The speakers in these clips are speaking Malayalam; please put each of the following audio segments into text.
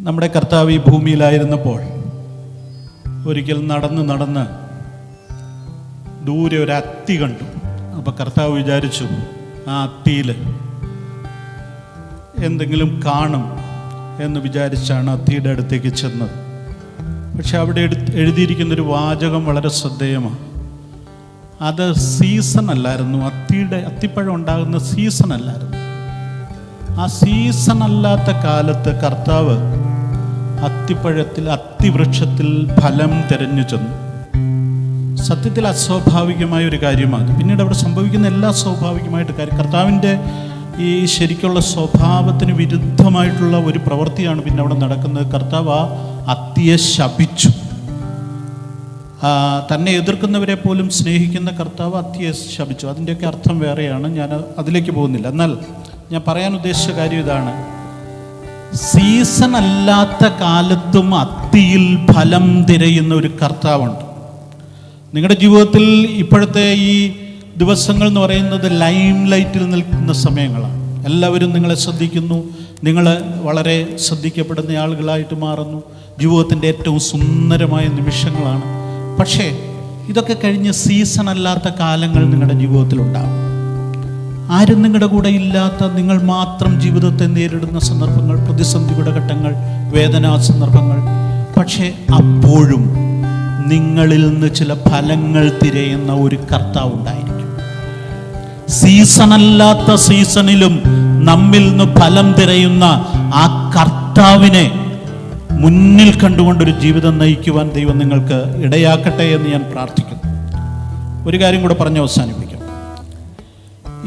നമ്മുടെ കർത്താവ് ഈ ഭൂമിയിലായിരുന്നപ്പോൾ ഒരിക്കൽ നടന്ന് നടന്ന് ദൂരെ ഒരു അത്തി കണ്ടു. അപ്പോൾ കർത്താവ് വിചാരിച്ചു ആ അത്തിയിൽ എന്തെങ്കിലും കാണും എന്ന് വിചാരിച്ചാണ് അത്തിയുടെ അടുത്തേക്ക് ചെന്നത്. പക്ഷെ അവിടെ എഴുതിയിരിക്കുന്നൊരു വാചകം വളരെ ശ്രദ്ധേയമാണ് അത് സീസൺ അല്ലായിരുന്നു. അത്തിയുടെ അത്തിപ്പഴം ഉണ്ടാകുന്ന സീസൺ അല്ലായിരുന്നു. ആ സീസൺ അല്ലാത്ത കാലത്ത് കർത്താവ് അത്തിപ്പഴത്തിൽ അത്തിവൃക്ഷത്തിൽ ഫലം തിരഞ്ഞു ചെന്നു. സത്യത്തിൽ അസ്വാഭാവികമായ ഒരു കാര്യമാണ് പിന്നീട് അവിടെ സംഭവിക്കുന്ന എല്ലാ സ്വാഭാവികമായിട്ട് കാര്യം കർത്താവിന്റെ ഈ ശരിക്കുള്ള സ്വഭാവത്തിന് വിരുദ്ധമായിട്ടുള്ള ഒരു പ്രവൃത്തിയാണ് പിന്നെ അവിടെ നടക്കുന്നത്. കർത്താവ് ആ അത്തിയെ ശപിച്ചു. തന്നെ എതിർക്കുന്നവരെ പോലും സ്നേഹിക്കുന്ന കർത്താവ് അത്തിയെ ശപിച്ചു. അതിന്റെയൊക്കെ അർത്ഥം വേറെയാണ്. ഞാൻ അതിലേക്ക് പോകുന്നില്ല. എന്നാൽ ഞാൻ പറയാൻ ഉദ്ദേശിച്ച കാര്യം ഇതാണ്. സീസൺ അല്ലാത്ത കാലത്തും അത്തിയിൽ ഫലം തിരയുന്ന ഒരു കർത്താവുണ്ട്. നിങ്ങളുടെ ജീവിതത്തിൽ ഇപ്പോഴത്തെ ഈ ദിവസങ്ങൾ എന്ന് പറയുന്നത് ലൈം ലൈറ്റിൽ നിൽക്കുന്ന സമയങ്ങളാണ്. എല്ലാവരും നിങ്ങളെ ശ്രദ്ധിക്കുന്നു. നിങ്ങൾ വളരെ ശ്രദ്ധിക്കപ്പെടുന്ന ആളുകളായിട്ട് മാറുന്നു. ജീവിതത്തിന്റെ ഏറ്റവും സുന്ദരമായ നിമിഷങ്ങളാണ്. പക്ഷേ ഇതൊക്കെ കഴിഞ്ഞ് സീസൺ അല്ലാത്ത കാലങ്ങൾ നിങ്ങളുടെ ജീവിതത്തിലുണ്ടാകും ആരും നിങ്ങളുടെ കൂടെ ഇല്ലാത്ത നിങ്ങൾ മാത്രം ജീവിതത്തെ നേരിടുന്ന സന്ദർഭങ്ങൾ പ്രതിസന്ധിയുടെ ഘട്ടങ്ങൾ വേദനാ സന്ദർഭങ്ങൾ. പക്ഷേ അപ്പോഴും നിങ്ങളിൽ നിന്ന് ചില ഫലങ്ങൾ തിരയുന്ന ഒരു കർത്താവ് ഉണ്ടായിരിക്കും. സീസണല്ലാത്ത സീസണിലും നമ്മിൽ നിന്ന് ഫലം തിരയുന്ന ആ കർത്താവിനെ മുന്നിൽ കണ്ടുകൊണ്ടൊരു ജീവിതം നയിക്കുവാൻ ദൈവം നിങ്ങൾക്ക് ഇടയാക്കട്ടെ എന്ന് ഞാൻ പ്രാർത്ഥിക്കുന്നു. ഒരു കാര്യം കൂടെ പറഞ്ഞ് അവസാനിപ്പിക്കാം.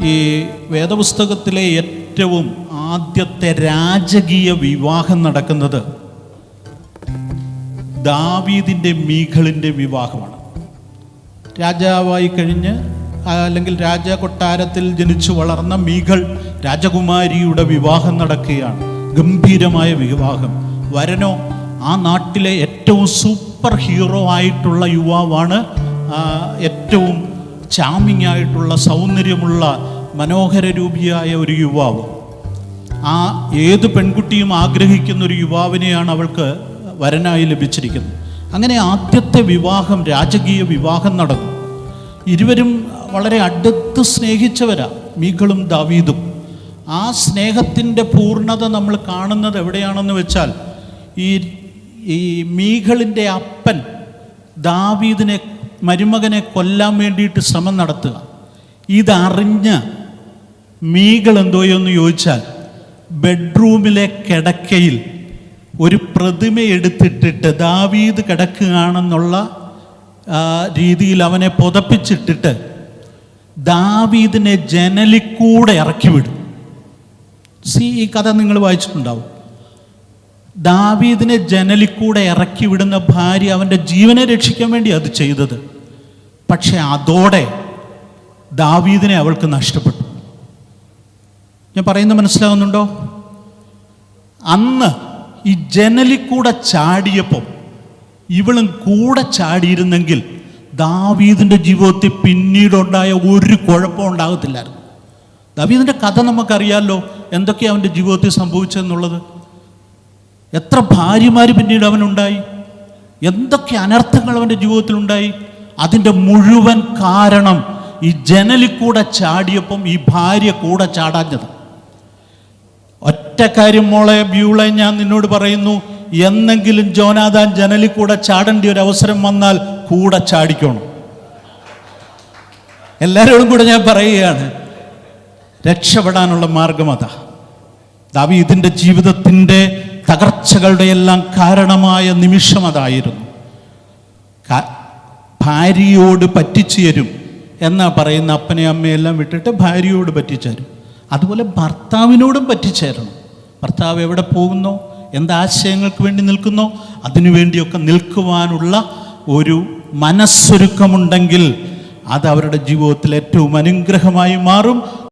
ഈ വേദപുസ്തകത്തിലെ ഏറ്റവും ആദ്യത്തെ രാജകീയ വിവാഹം നടക്കുന്നത് ദാവീദിന്റെ മീഖളിന്റെ വിവാഹമാണ്. രാജാവായി കഴിഞ്ഞ് അല്ലെങ്കിൽ രാജ കൊട്ടാരത്തിൽ ജനിച്ചു വളർന്ന മീകൾ രാജകുമാരിയുടെ വിവാഹം നടക്കുകയാണ്. ഗംഭീരമായ വിവാഹം. വരനോ ആ നാട്ടിലെ ഏറ്റവും സൂപ്പർ ഹീറോ ആയിട്ടുള്ള യുവാവാണ് ഏറ്റവും ചാമിങ് ആയിട്ടുള്ള സൗന്ദര്യമുള്ള മനോഹര രൂപിയായ ഒരു യുവാവ്. ആ ഏത് പെൺകുട്ടിയും ആഗ്രഹിക്കുന്ന ഒരു യുവാവിനെയാണ് അവൾക്ക് വരനായി ലഭിച്ചിരിക്കുന്നത്. അങ്ങനെ ആദ്യത്തെ വിവാഹം രാജകീയ വിവാഹം നടന്നു. ഇരുവരും വളരെ അടുത്ത് സ്നേഹിച്ചവരാ മീകളും ദാവീദും. ആ സ്നേഹത്തിന്റെ പൂർണത നമ്മൾ കാണുന്നത് എവിടെയാണെന്ന് വെച്ചാൽ ഈ ഈ മീകളിന്റെ അപ്പൻ ദാവീദിനെ മരുമകനെ കൊല്ലാൻ വേണ്ടിയിട്ട് ശ്രമം നടത്തുക. ഇതറിഞ്ഞ് മീകൾ എന്തോയെന്ന് ചോദിച്ചാൽ ബെഡ്റൂമിലെ കിടക്കയിൽ ഒരു പ്രതിമ എടുത്തിട്ടിട്ട് ദാവീദ് കിടക്കുകയാണെന്നുള്ള രീതിയിൽ അവനെ പുതപ്പിച്ചിട്ടിട്ട് ദാവീദിനെ ജനലിക്കൂടെ ഇറക്കി വിടും. സി ഈ കഥ നിങ്ങൾ വായിച്ചിട്ടുണ്ടാവും. ദാവീദിനെ ജനലിക്കൂടെ ഇറക്കി വിടുന്ന ഭാര്യ അവന്റെ ജീവനെ രക്ഷിക്കാൻ വേണ്ടി അത് ചെയ്തത്. പക്ഷെ അതോടെ ദാവീദിനെ അവൾക്ക് നഷ്ടപ്പെട്ടു. ഞാൻ പറയുന്നത് മനസ്സിലാവുന്നുണ്ടോ? അന്ന് ഈ ജനലിക്കൂടെ ചാടിയപ്പോൾ ഇവളും കൂടെ ചാടിയിരുന്നെങ്കിൽ ദാവീദിന്റെ ജീവിതത്തിൽ പിന്നീടുണ്ടായ ഒരു കുഴപ്പം ഉണ്ടാകത്തില്ലായിരുന്നു. ദാവീദിന്റെ കഥ നമുക്കറിയാമല്ലോ എന്തൊക്കെയാണ് അവന്റെ ജീവിതത്തിൽ സംഭവിച്ചതെന്നുള്ളത്? എത്ര ഭാര്യമാർ പിന്നീട് അവനുണ്ടായി? എന്തൊക്കെ അനർത്ഥങ്ങൾ അവന്റെ ജീവിതത്തിലുണ്ടായി? അതിന്റെ മുഴുവൻ കാരണം ഈ ജനലിൽ കൂടെ ചാടിയപ്പം ഈ ഭാര്യ കൂടെ ചാടാഞ്ഞത്. ഒറ്റ കാര്യം മോളെ ബ്യൂളെ ഞാൻ നിന്നോട് പറയുന്നു എന്നെങ്കിലും ജോനാദാൻ ജനലിൽ കൂടെ ചാടേണ്ട ഒരു അവസരം വന്നാൽ കൂടെ ചാടിക്കണം. എല്ലാവരോടും കൂടെ ഞാൻ പറയുകയാണ് രക്ഷപ്പെടാനുള്ള മാർഗം അതാ. ദാവീദിന്റെ ജീവിതത്തിന്റെ തകർച്ചകളുടെ എല്ലാം കാരണമായ നിമിഷം അതായിരുന്നു. ഭാര്യയോട് പറ്റിച്ചേരും എന്നാ പറയുന്ന അപ്പനെ അമ്മയെല്ലാം വിട്ടിട്ട് ഭാര്യയോട് പറ്റിച്ചേരും അതുപോലെ ഭർത്താവിനോടും പറ്റിച്ചേരണം ഭർത്താവ് എവിടെ പോകുന്നോ? എന്താശയങ്ങൾക്ക് വേണ്ടി നിൽക്കുന്നോ? അതിനുവേണ്ടിയൊക്കെ നിൽക്കുവാനുള്ള ഒരു മനസ്സൊരുക്കമുണ്ടെങ്കിൽ അത് അവരുടെ ജീവിതത്തിൽ ഏറ്റവും അനുഗ്രഹമായി മാറും.